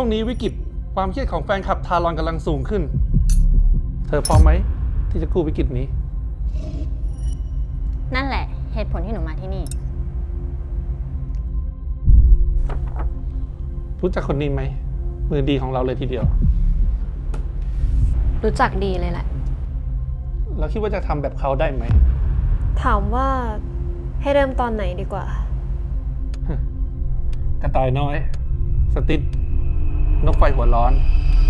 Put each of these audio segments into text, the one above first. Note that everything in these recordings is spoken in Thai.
ช่วงนี้วิกฤตความเครียดของแฟนคลับทารอนกำลังสูงขึ้น เธอพร้อมไหม ที่จะกู้วิกฤตนี้ นั่นแหละ เหตุผลที่หนูมาที่นี่ รู้จักคนนี้ไหม มือดีของเราเลยทีเดียว รู้จักดีเลยแหละ เราคิดว่าจะทำแบบเขาได้ไหม ถามว่าให้เริ่มตอนไหนดีกว่า กระต่ายน้อย สติ๊ด นกไฟหัวร้อน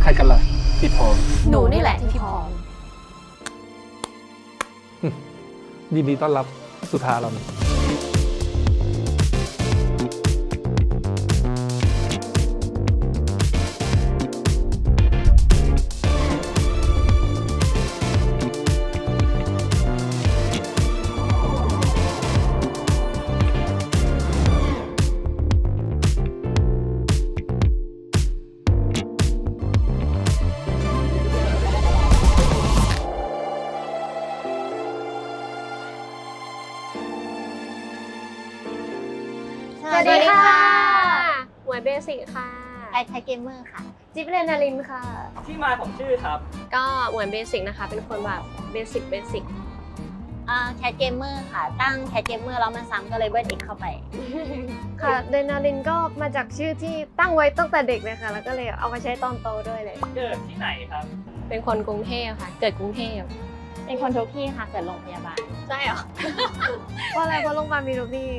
ใครกันล่ะที่พร้อมหนูนี่แหละที่พร้อมยินดีต้อนรับสุธารอน สิกค่ะไอไทยเกมเมอร์ค่ะ จิ๊บเลนารินค่ะ ที่มาของชื่อครับ ก็หวยเบสิกนะคะ เป็นคนแบบเบสิกเบสิกอ่าแคทเกมเมอร์ค่ะ ตั้งแคทเกมเมอร์แล้วมันซ้ำก็เลยเบิ้ลอีกเข้าไป ค่ะเดนารินก็มาจากชื่อที่ตั้งไว้ตั้งแต่เด็กเลยค่ะ แล้วก็เลยเอามาใช้ตอนโตด้วยเลย เกิดที่ไหนครับ เป็นคนกรุงเทพค่ะ เกิดกรุงเทพ เป็นคนทุกที่ค่ะ เกิดโรงพยาบาล ใช่เหรอ เพราะอะไรเพราะโรงพยาบาลมีทุกที่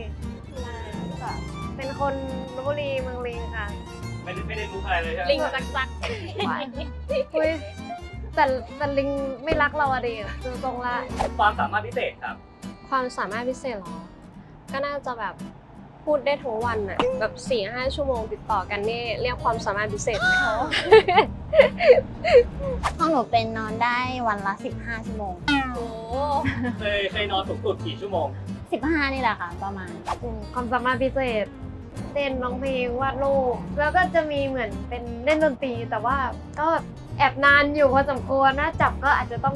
ค่ะ เป็นคนลบบุรีเมืองลิงค่ะไม่ได้ไม่ได้รู้อะไรเลยใช่ไหมลิงจักจักอุ้ยแต่แต่ลิงไม่รักเราอะดิดูตรงละ ความสามารถพิเศษครับ ความสามารถพิเศษเหรอ ก็น่าจะแบบพูดได้ทั้งวันอะแบบสี่ห้าชั่วโมงติดต่อกันนี่เรียกความสามารถพิเศษไหมห้องหนูเป็นนอนได้วันละ 15 ชั่วโมง โอ้เคยเคยนอนสูงสุดกี่ชั่วโมง 15 นี่แหละค่ะ ประมาณอืมความสามารถพิเศษ เต้นร้องเพลงวาดรูปแล้วก็จะมีเหมือนเป็นเล่นดนตรี แต่ว่าก็แอบนานอยู่พอสมควรนะจับก็อาจจะต้อง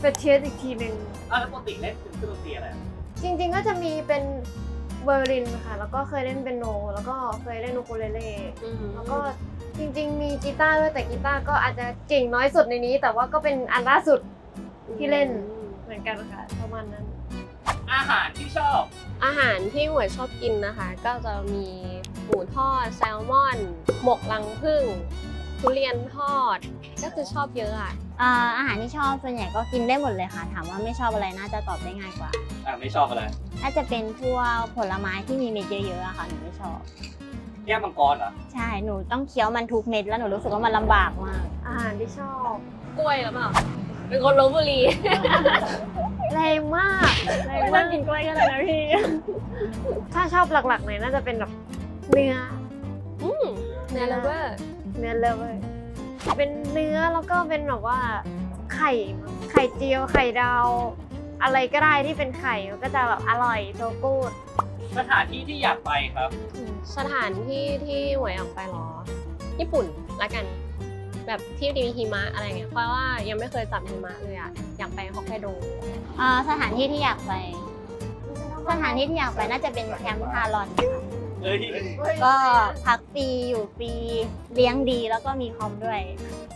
ไปเทสอีกทีหนึ่งอะแล้วปกติเล่นเป็นเครื่องดนตรีอะไรอะจริง ๆ ก็จะมีเป็นเวอร์ลินค่ะ แล้วก็เคยเล่นเป็นโน แล้วก็เคยเล่นอูคูเลเล่แล้วก็จริง ๆ มีกีตาร์ด้วยแต่กีตาร์ก็อาจจะเก่งน้อยสุดในนี้ แต่ว่าก็เป็นอันล่าสุดที่เล่นเหมือนกันค่ะประมาณนั้น อาหารที่ชอบ อาหารที่หวยชอบกินนะคะ ก็จะมีหมูทอดแซลมอน หมกลังผึ้งทุเรียนทอด ก็คือชอบเยอะอะอ่าอาหารที่ชอบส่วนใหญ่ก็กินได้หมดเลยค่ะ ถามว่าไม่ชอบอะไรน่าจะตอบได้ง่ายกว่า อะไม่ชอบอะไร น่าจะเป็นพวกผลไม้ที่มีเม็ดเยอะๆอะค่ะหนูไม่ชอบ แก้วมังกรเหรอ ใช่หนูต้องเคี้ยวมันทุกเม็ดแล้วหนูรู้สึกว่ามันลำบากมาก อาหารที่ชอบ กล้วยหรือเปล่าเป็นคนลบบุรี แรงมากแรงมากกินกล้วยกันเลยนะพี่ ถ้าชอบหลักๆเลยน่าจะเป็นแบบเนื้ออืมเนลเวอร์เนื้อเลยเว้ยเป็นเนื้อแล้วก็เป็นแบบว่าไข่มั้งไข่เจียวไข่ดาวอะไรก็ได้ที่เป็นไข่มันก็จะแบบอร่อยโซกูดสถานที่ที่อยากไปครับ สถานที่ที่หวยออกไปเหรอ ญี่ปุ่นละกัน แบบที่มีหิมะอะไรเงี้ยเพราะว่ายังไม่เคยจับหิมะเลยอะอยากไปฮอกไกโดอ่าสถานที่ที่อยากไป สถานที่ที่อยากไปน่าจะเป็นแคมป์ทารอนค่ะเอ้ยก็พักฟรีอยู่ฟรีเลี้ยงดีแล้วก็มีคอมด้วย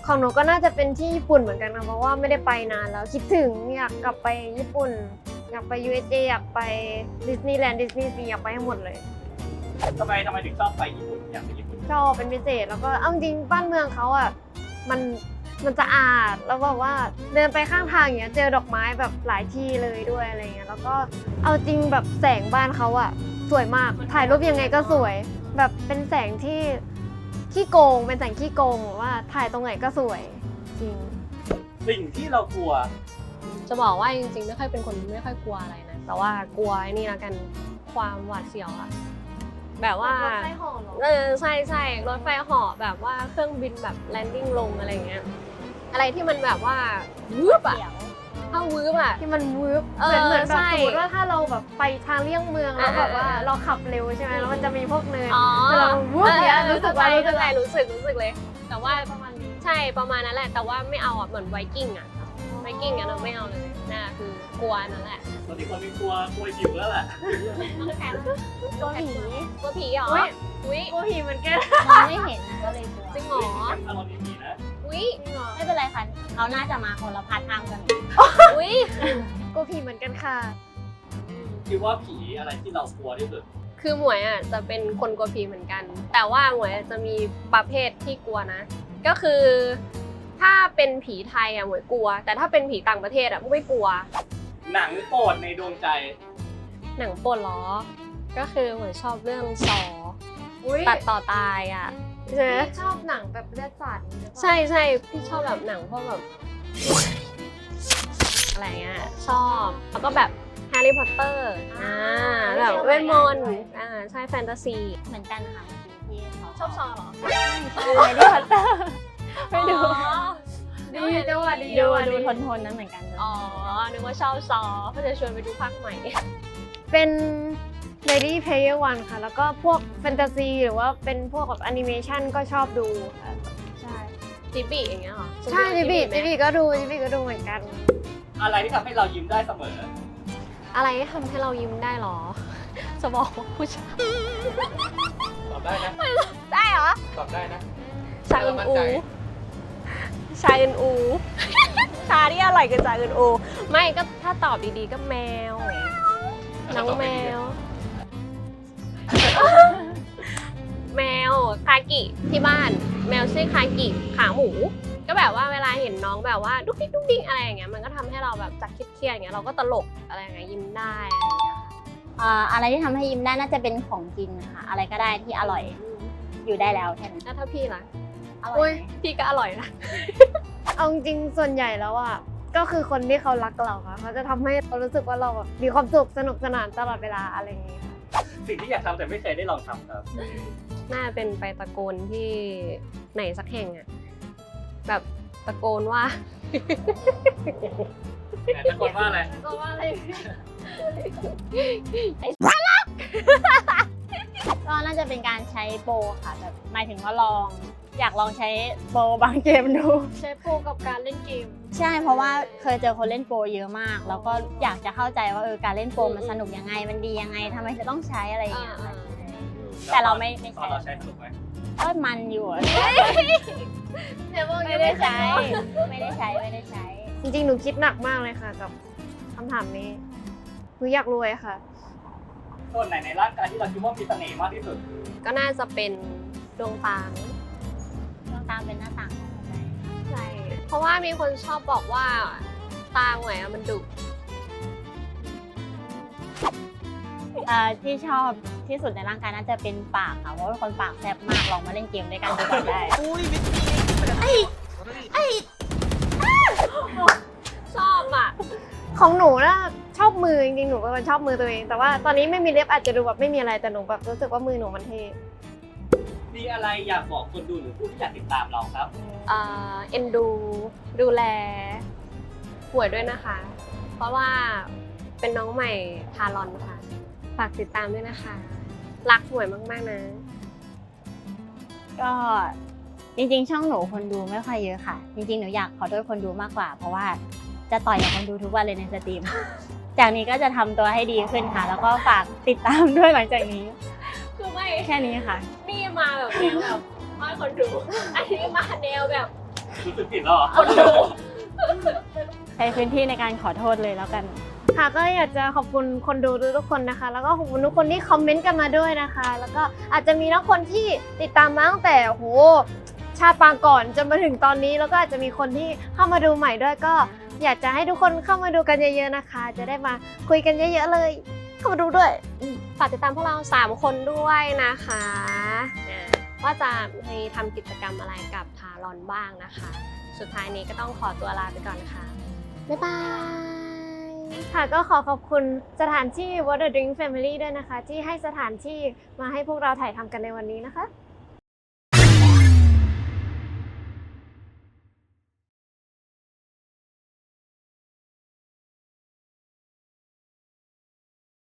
ของหนูก็น่าจะเป็นที่ญี่ปุ่นเหมือนกันค่ะเพราะว่าไม่ได้ไปนานแล้วคิดถึงอยากกลับไปญี่ปุ่น อยากไป USA อยากไปดิสนีย์แลนด์ดิสนีย์ซีอยากไปให้หมดเลย ทำไมทำไมถึงชอบไปญี่ปุ่นอยากไปญี่ปุ่นชอบเป็นพิเศษแล้วก็เอาจริงบ้านเมืองเขาอะ มันมันสะอาดแล้วแบบว่าเดินไปข้างทางอย่างเงี้ยเจอดอกไม้แบบหลายที่เลยด้วยอะไรเงี้ยแล้วก็เอาจริงแบบแสงบ้านเขาอะสวยมากถ่ายรูปยังไงก็สวย แบบเป็นแสงที่ขี้โกงเป็นแสงขี้โกงว่าถ่ายตรงไหนก็สวยจริง สิ่งที่เรากลัว จะบอกว่าจริงๆ ไม่ค่อยเป็นคนไม่ค่อยกลัวอะไรนะ แต่ว่ากลัวไอ้นี่ละกันความหวาดเสียวอะ แบบว่า รถไฟเหาะเหรอเออใช่ใช่รถไฟเหาะแบบว่าเครื่องบินแบบแลนดิ้งลงอะไรเงี้ยอะไรที่มันแบบว่าวืบอะเดี๋ยวถ้าวืบอะ ที่มันวืบเอเหมืออนเหมือนแบใช่บสมมติว่าถ้าเราแบบไปทางเลี่ยงเมืองแล้วอ่าแบบว่าอ่า เราขับเร็วใช่ไหมแล้วมันจะมีพวกเนิน อ๋อเวลามันวืบอย่างเงี้ยรู้สึกว่ารู้สึกเข้าใจว่ารู้สึกรู้สึกเลย แต่ว่าประมาณนี้ใช่ประมาณนั้นแหละ แต่ว่าไม่เอาอะเหมือนไวกิ้งอะไว กิ้งอะเราไม่เอาเลยน่าคือกลัวนั่นแหละตอนนี้คนมีกลัวกลัวหิวแล้วแหละตัวผีกลัวผีเหรอเฮ้ยอุ้ยกลัวผีเหมือนกันมองไม่เห็นนะก็เลยกลัวจริงเหรอแคมป์ทารอนมีผีนะอุ้ยไม่เป็นไรค่ะเขาน่าจะมาคนละพาร์ทไทม์กันอุ้ยกลัวผีเหมือนกันค่ะคิดว่าผีอะไรที่เรากลัวที่สุดคือหมวยอะจะเป็นคนกลัวผีเหมือนกัน แต่ว่าหมวยจะมีประเภทที่กลัวนะ ก็คือ ถ้าเป็นผีไทยอะหมวยกลัว แต่ถ้าเป็นผีต่างประเทศอะไม่กลัว หนังโปรดในดวงใจ หนังโปรดเหรอ ก็คือหมวยชอบเรื่องซออุ้ยตัดต่อตายอะใช่ไหมชอบหนังแบบเลือดสาดอย่างนี้หรือเปล่าใช่ใช่พี่ชอบแบบหนังพวกแบบ อะไรเงี้ยชอบ แล้วก็แบบแฮร์รี่พอตเตอร์อ่าแบบเวทมนต์อ่าใช่แฟนตาซี เหมือนกันค่ะที่เขาชอบซอเหรอชอบเลยที่พัตเตอร์ ไม่ดูดีจังหวะดีดูจังหวะดูดีทนทนๆนั้นเหมือนกันเลยอ๋อนึกว่าชอบซอเพื่อจะชวนไปดูภาคใหม่ เป็น Lady Player One ค่ะ แล้วก็พวกแฟนตาซีหรือว่าเป็นพวกแบบแอนิเมชันก็ชอบดูค่ะใช่จิบบิอย่างเงี้ยเหรอใช่จิบิไหมจิบิก็ดูจิบิก็ดูเหมือนกัน อะไรที่ทำให้เรายิ้มได้เสมอ อะไรที่ทำให้เรายิ้มได้เหรอจะบอกว่าผู้ชายตอบได้นะได้เหรอตอบได้นะชาอึนอู ชาอึนอู ชาที่อร่อยคือชาอึนอู ไม่ก็ถ้าตอบดีๆก็แมว น้องแมว แมวคากิที่บ้าน แมวชื่อคากิขาหมู ก็แบบว่าเวลาเห็นน้องแบบว่าดุ๊กดิ๊กดุ๊กดิ๊กอะไรอย่างเงี้ยมันก็ทำให้เราแบบจากเครียดๆอย่างเงี้ยเราก็ตลกอะไรอย่างเงี้ยยิ้มได้อะไรอย่างเงี้ยค่ะอ่าอะไรที่ทำให้ยิ้มได้น่าจะเป็นของกินค่ะ อะไรก็ได้ที่อร่อยอยู่ได้แล้วแค่นั้นแล้วถ้าพี่ล่ะ อร่อุ๊อยยไหมพี่ก็อร่อยนะ เอาจริงๆส่วนใหญ่แล้วอะก็คือคนที่เขารักเราค่ะเขาจะทำให้เรารู้สึกว่าเราแบบมีความสุขสนุกสนานตลอดเวลาอะไรอย่างงี้ค่ะสิ่งที่อยากทำแต่ไม่เคยได้ลองทำครับน่าเป็นไปตะโกนที่ไหนสักแห่งอะแบบตะโกนว่า แต่ตะโกนว่าอะไรก็ว่าอะไรก็น่าจะเป็นการใช้โปรค่ะแบบหมายถึงว่าลอง อยากลองใช้โปรบางเกมดู ใช้โปรกับการเล่นเกม ใช่เพราะว่าเคยเจอคนเล่นโปรเยอะมาก แล้วก็อยากจะเข้าใจว่าเออการเล่นโปรมันสนุกยังไง มันดียังไงทำไมจะต้องใช้อะไรอย่างเงี้ยอ่าแต่เราไม่ไม่ตอนใช้เราใช้สนุกไหมก็มันอยู่อะเดี๋ยวบอกไม่ได้ใช้ ไม่ได้ใช้ไม่ได้ใช้ จริงๆ หนูคิดหนักมากเลยค่ะ กับคำถามนี้ หนูอยากรวยค่ะ ส่วนไหนในร่างกายที่เราคิดว่ามีเสน่ห์มากที่สุด ก็น่าจะเป็นดวงตาดวงตา เป็นหน้าต่างของหัวใจใช่เพราะว่ามีคนชอบบอกว่าตาหวยอะมันดุเอ่อที่ชอบที่สุดในร่างกายน่าจะเป็นปากค่ะเพราะว่าเป็นคนปากแซ่บมากลองมาเล่นเกมด้วยกันดูก่อนได้ชอบอะของหนูนะชอบมือจริงๆหนูเป็นคนชอบมือตัวเอง แต่ว่าตอนนี้ไม่มีเล็บอาจจะดูแบบไม่มีอะไรแต่หนูแบบรู้สึกว่ามือหนูมันเท่ มีอะไรอยากบอกคนดูหรือผู้ที่อยากติดตามเราครับ เอ่อเอ็นดู ดูแลหวยด้วยนะคะ เพราะว่าเป็นน้องใหม่ทารอนค่ะ ฝากติดตามด้วยนะคะ รักหวยมากๆนะ ก็จริงๆ ช่องหนูคนดูไม่ค่อยเยอะค่ะ จริงๆ หนูอยากขอโทษคนดูมากกว่า เพราะว่าจะต่อยกับคนดูทุกวันเลยในสตรีม จากนี้ก็จะทำตัวให้ดีขึ้นค่ะ แล้วก็ฝากติดตามด้วยหลังจากนี้คือ ไม่แค่นี้ค่ะ นี่มาแบบแนวแบบไม่คนดู อันนี้มาแนวแบบรู้สึกผิดแล้วเหรอคนดูใช้พื้นที่ในการขอโทษเลยแล้วกัน ค่ะก็อยากจะขอบคุณคนดูทุกๆคนนะคะ แล้วก็ขอบคุณทุกคนที่คอมเมนต์กันมาด้วยนะคะ แล้วก็อาจจะมีทั้งคนที่ติดตามมาตั้งแต่โหชาติปางก่อนจนมาถึงตอนนี้ แล้วก็อาจจะมีคนที่เข้ามาดูใหม่ด้วยก็ อยากจะให้ทุกคนเข้ามาดูกันเยอะ ๆนะคะ จะได้มาคุยกันเยอะ ๆ เลย เข้ามาดูด้วยฝากติดตามพวกเรา 3 คนด้วยนะคะอ่าว่าจะมีทำกิจกรรมอะไรกับทารอนบ้างนะคะ สุดท้ายนี้ก็ต้องขอตัวลาไปก่อนนะคะ บ๊ายบาย ค่ะก็ขอขอบคุณสถานที่ Water Drink Family ด้วยนะคะ ที่ให้สถานที่มาให้พวกเราถ่ายทำกันในวันนี้นะคะ